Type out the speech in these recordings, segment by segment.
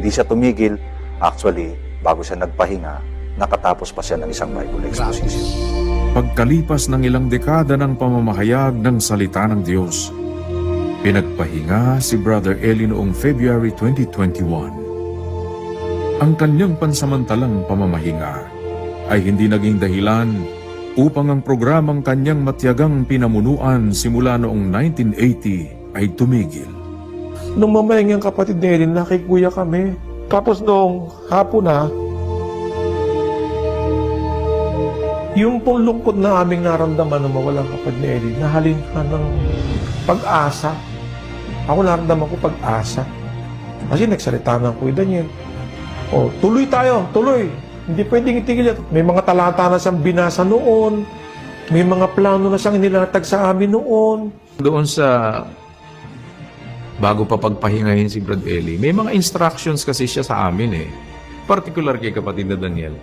Hindi siya tumigil. Actually, bago siya nagpahinga, nakatapos pa siya ng isang Bible exposition. Pagkalipas ng ilang dekada ng pamamahayag ng salita ng Diyos, pinagpahinga si Brother Eli noong February 2021. Ang kanyang pansamantalang pamamahinga ay hindi naging dahilan upang ang programang kanyang matyagang pinamunuan simula noong 1980 ay tumigil. Nung mamayang yung kapatid ni Erin, nakikuya kami. Tapos nung hapon na, yung pong lungkot na aming naramdaman nung mawalang kapatid ni Erin, nahalin ka ng pag-asa. Ako naramdaman ko pag-asa. Kasi nagsalita ng Kuya Daniel. O, tuloy tayo, tuloy. Hindi pwedeng itigil yan. May mga talata na siyang binasa noon. May mga plano na siyang nilatag sa amin noon. Doon sa bago pa pagpahingahin si Brad Eli, may mga instructions kasi siya sa amin eh. Particular kay kapatid na Daniel.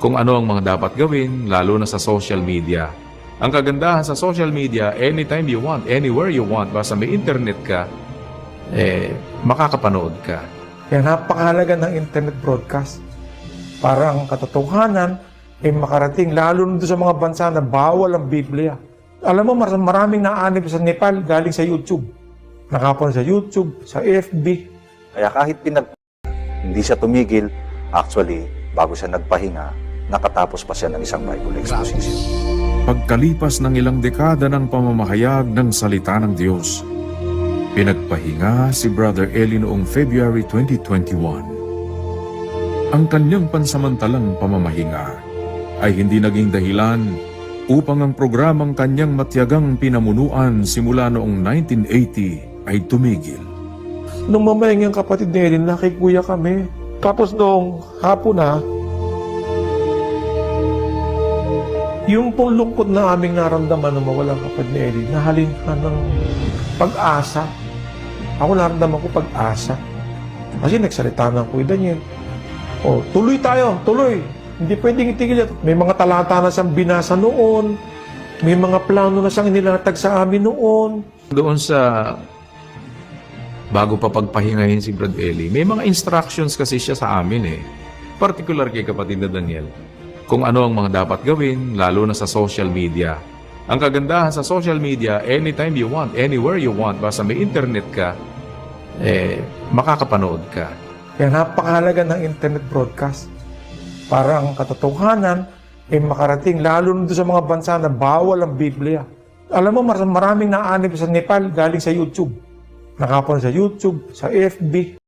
Kung ano ang mga dapat gawin, lalo na sa social media. Ang kagandahan sa social media, anytime you want, anywhere you want, basta may internet ka, eh, makakapanood ka. Kaya napakahalaga ng internet broadcast. Para ang katotohanan ay makarating lalo na sa mga bansa na bawal ang Biblia. Alam mo, mar- maraming naanib sa Nepal galing sa YouTube. Nakapon sa YouTube, sa FB. Kaya kahit pinag... Hindi siya tumigil. Actually, bago siya nagpahinga, nakatapos pa siya ng isang Bible exposition. Pagkalipas ng ilang dekada ng pamamahayag ng salita ng Diyos, pinagpahinga si Brother Eli noong February 2021. Ang kanyang pansamantalang pamamahinga ay hindi naging dahilan upang ang programang kanyang matyagang pinamunuan simula noong 1980 ay tumigil. Nung mamayang yung kapatid ni Erin, nakikuya kami. Tapos nung hapon na, yung pong lungkot na aming naramdaman nung mawalang kapatid ni Erin, nahalin ka ng pag-asa. Ako naramdaman ko pag-asa. Kasi nagsalita ng Kuya Daniel. O, tuloy tayo, tuloy. Hindi pwedeng itigil yan. May mga talata na siyang binasa noon. May mga plano na siyang nilatag sa amin noon. Doon sa bago pa pagpahingahin si Brad Eli, may mga instructions kasi siya sa amin eh. Particular kay kapatid na Daniel. Kung ano ang mga dapat gawin, lalo na sa social media. Ang kagandahan sa social media, anytime you want, anywhere you want, basta may internet ka, eh, makakapanood ka. Kaya napakahalaga ng internet broadcast. Para ang katotohanan ay makarating lalo na sa mga bansa na bawal ang Biblia. Alam mo, mar- maraming naanib sa Nepal galing sa YouTube. Nakapon sa YouTube, sa FB.